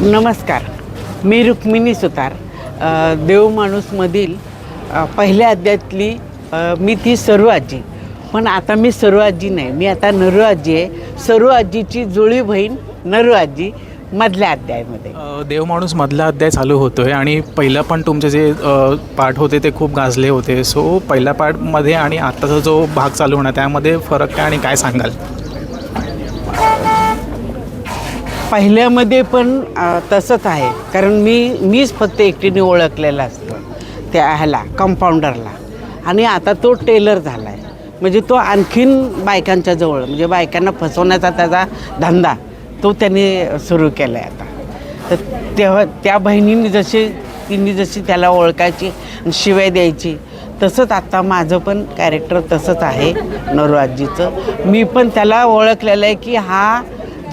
नमस्कार. मी रुक्मिणी सुतार. अ, देवमाणूसमधील पहिल्या अध्यायातली मी ती सर्व आजी. पण आता मी सर्व आजी नाही. मी आता नरू आजी आहे. सर्व आजीची जुळी बहीण नरू आजी मधल्या अध्यायामध्ये. देव देवमाणूस मधला अध्याय चालू होतोय आणि पहिला पण तुमचे जे पाठ होते ते खूप गाजले होते. सो पहिल्या पाठमध्ये आणि आत्ताचा जो भाग चालू होणार त्यामध्ये फरक काय आणि काय सांगाल? पहिल्यामध्ये पण तसंच आहे. कारण मी मीच फक्त एकटीने ओळखलेलं असतो त्या ह्याला कंपाऊंडरला आणि आता तो टेलर झाला आहे म्हणजे तो आणखीन बायकांच्या जवळ म्हणजे बायकांना फसवण्याचा त्याचा धंदा तो त्याने सुरू केला आहे आता. तर तेव्हा त्या बहिणींनी जशी तिने जशी त्याला ओळखायची आणि शिवाय द्यायची तसंच आत्ता माझं पण कॅरेक्टर तसंच आहे नरू मी पण त्याला ओळखलेलं आहे की हा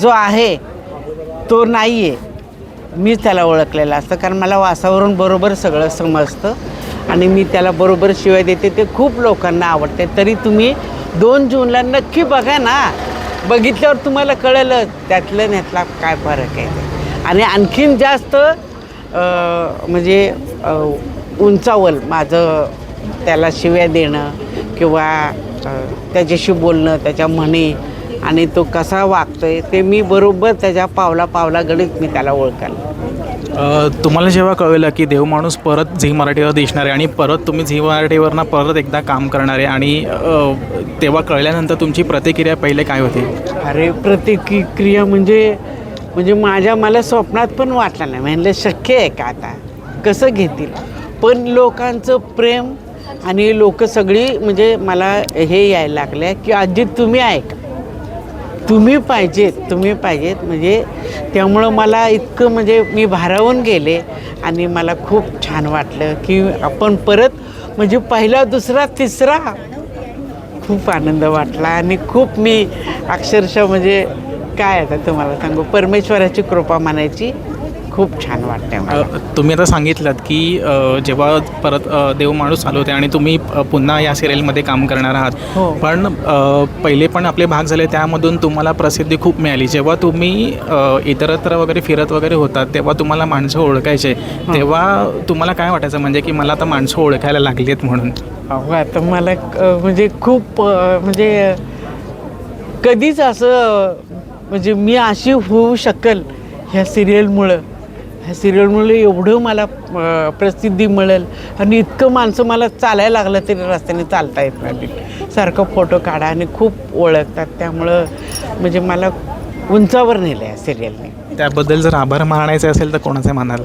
जो आहे तो नाही आहे मीच त्याला ओळखलेला असतं कारण मला वासावरून बरोबर सगळं समजतं आणि मी त्याला बरोबर शिवाय देते. ते खूप लोकांना आवडते. तरी तुम्ही दोन जूनला नक्की बघा ना. बघितल्यावर तुम्हाला कळलं त्यातलं त्यातला काय फरक आहे आणि आणखीन जास्त म्हणजे उंचावल माझं त्याला शिव्या देणं किंवा त्याच्याशी बोलणं त्याच्या म्हणी आणि तो कसा वागतोय ते मी बरोबर त्याच्या पावला पावला गणित मी त्याला ओळखाल. तुम्हाला जेव्हा कळलं की देवमाणूस परत झी मराठीवर दिसणार आहे आणि परत तुम्ही झी मराठीवरनं परत एकदा काम करणार आहे आणि तेव्हा कळल्यानंतर तुमची प्रतिक्रिया पहिले काय होती? अरे प्रतिक्रिया म्हणजे म्हणजे माझ्या मला स्वप्नात पण वाटलं नाही. म्हणलं शक्य आहे का आता? कसं घेतील? पण लोकांचं प्रेम आणि लोक सगळी म्हणजे मला हे यायला लागले की आजी तुम्ही ऐका. तुम्ही पाहिजेत तुम्ही पाहिजेत. म्हणजे त्यामुळं मला इतकं म्हणजे मी भारावून गेले आणि मला खूप छान वाटलं की आपण परत म्हणजे पहिला दुसरा तिसरा खूप आनंद वाटला आणि खूप मी अक्षरशः म्हणजे काय आता तुम्हाला सांगू? परमेश्वराची कृपा मानायची. खूप छान वाटते मला. अ, तुम्ही आता सांगितलं की जेव्हा परत अ, देवमाणूस चालू होते आणि तुम्ही पुन्हा या सिरियलमध्ये काम करणार आहात. हो. पण पहिले पण आपले भाग झाले त्यामधून तुम्हाला प्रसिद्धी खूप मिळाली. जेव्हा तुम्ही इतरत्र वगैरे फिरत वगैरे होतात तेव्हा तुम्हाला माणसं ओळखायचे. तेव्हा तुम्हाला काय वाटायचं? म्हणजे की मला आता माणसं ओळखायला लागली आहेत म्हणून आता मला म्हणजे खूप म्हणजे कधीच असं म्हणजे मी अशी होऊ शकल ह्या सिरियलमुळं ह्या सिरियलमुळे एवढं मला प्रसिद्धी मिळेल आणि इतकं माणसं मला चालायला लागलं तरी रस्त्याने चालता येत नाही. सारखं फोटो काढा आणि खूप ओळखतात. त्यामुळं म्हणजे मला उंचावर नेलं आहे सिरियलने. त्याबद्दल जर आभार मानायचे असेल तर कोणाचे मानाल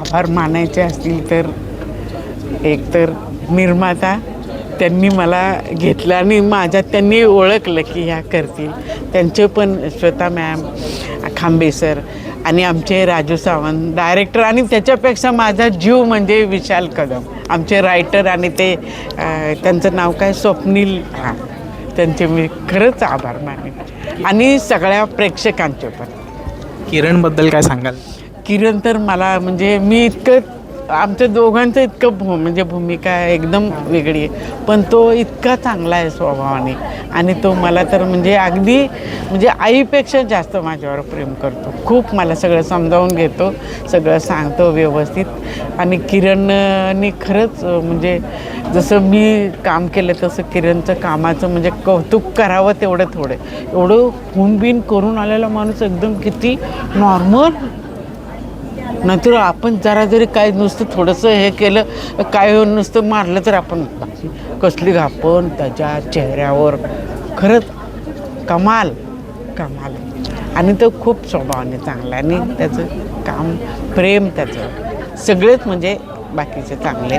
आभार मानायचे असतील तर एक तर निर्माता त्यांनी मला घेतलं आणि माझ्यात त्यांनी ओळखलं की ह्या करतील. त्यांचे पण श्वेता मॅम खांबे सर आणि आमचे राजू सावंत डायरेक्टर आणि त्याच्यापेक्षा माझा जीव म्हणजे विशाल कदम. आमचे रायटर आणि ते त्यांचं नाव काय? स्वप्नील हां. त्यांचे मी खरंच आभार मानेन आणि सगळ्या प्रेक्षकांचे पण. किरणबद्दल काय सांगाल? किरण तर मला म्हणजे मी इतकं आमच्या दोघांचं इतकं भू म्हणजे भूमिका एकदम वेगळी आहे. पण तो इतका चांगला आहे स्वभावाने. आणि तो मला तर म्हणजे अगदी म्हणजे आईपेक्षा जास्त माझ्यावर प्रेम करतो. खूप मला सगळं समजावून घेतो सगळं सांगतो व्यवस्थित. आणि किरणने खरंच म्हणजे जसं मी काम केलं तसं किरणचं कामाचं म्हणजे कौतुक करावं तेवढं थोडं. एवढं खून बिन करून आलेला माणूस एकदम किती नॉर्मल नाहीतर आपण जरा जरी काय नुसतं थोडंसं हे केलं काय नुसतं मारलं तर आपण कसली घापण त्याच्या चेहऱ्यावर. खरंच कमाल कमाल. आणि तो खूप स्वभावाने चांगला आहे आणि त्याचं काम प्रेम त्याचं. सगळेच म्हणजे बाकीचे चांगले.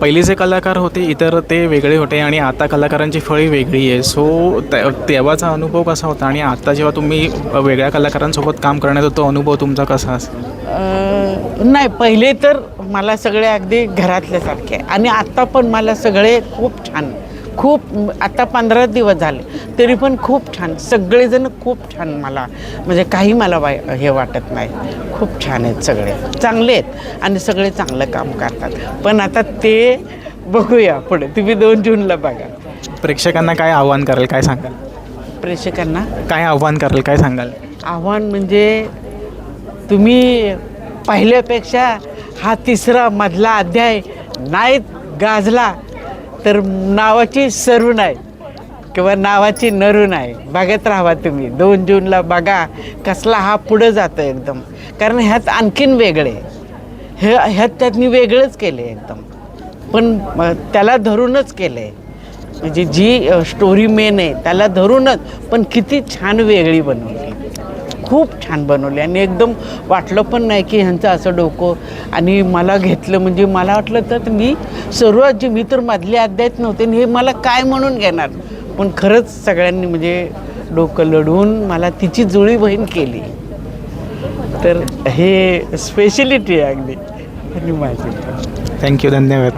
पहिले जे कलाकार होते इतर ते वेगळे होते आणि आता कलाकारांची फळी वेगळी आहे. सो तेव्हाचा अनुभव कसा होता आणि आता जेव्हा तुम्ही वेगळ्या कलाकारांसोबत काम करण्यात होतो तो अनुभव तुमचा कसा असेल? नाही पहिले तर मला सगळे अगदी घरातल्यासारखे आणि आत्ता पण मला सगळे खूप छान खूप आता पंधरा दिवस झाले तरी पण खूप छान सगळेजण खूप छान मला म्हणजे काही मला वाय हे वाटत नाही. खूप छान आहेत सगळे. चांगले आहेत आणि सगळे चांगलं काम करतात. पण आता ते बघूया पुढे. तुम्ही दोन जूनला बघा. प्रेक्षकांना काय आव्हान कराल काय सांगाल? प्रेक्षकांना? काय आव्हान कराल काय सांगाल? आव्हान म्हणजे तुम्ही पहिल्यापेक्षा हा तिसरा मधला अध्याय नाही गाजला तर नावाची सरून आहे किंवा नावाची नरून आहे बघत राहा तुम्ही. दोन जूनला बघा कसला हा पुढं जातो एकदम. कारण ह्यात आणखीन वेगळे. हे ह्यात त्यांनी वेगळंच केले एकदम. पण त्याला धरूनच केलं आहे म्हणजे जी स्टोरी मेन आहे त्याला धरूनच. पण किती छान वेगळी बनवली. खूप छान बनवली. आणि एकदम वाटलं पण नाही की ह्यांचं असं डोकं आणि मला घेतलं. म्हणजे मला वाटलं तर मी सुरुवात जी मी तर मधले अध्यायत नव्हते आणि हे मला काय म्हणून घेणार? पण खरंच सगळ्यांनी म्हणजे डोकं लढवून मला तिची जुळी बहीण केली. तर हे स्पेशलिटी आहे अगदी. आणि माझी थँक्यू धन्यवाद.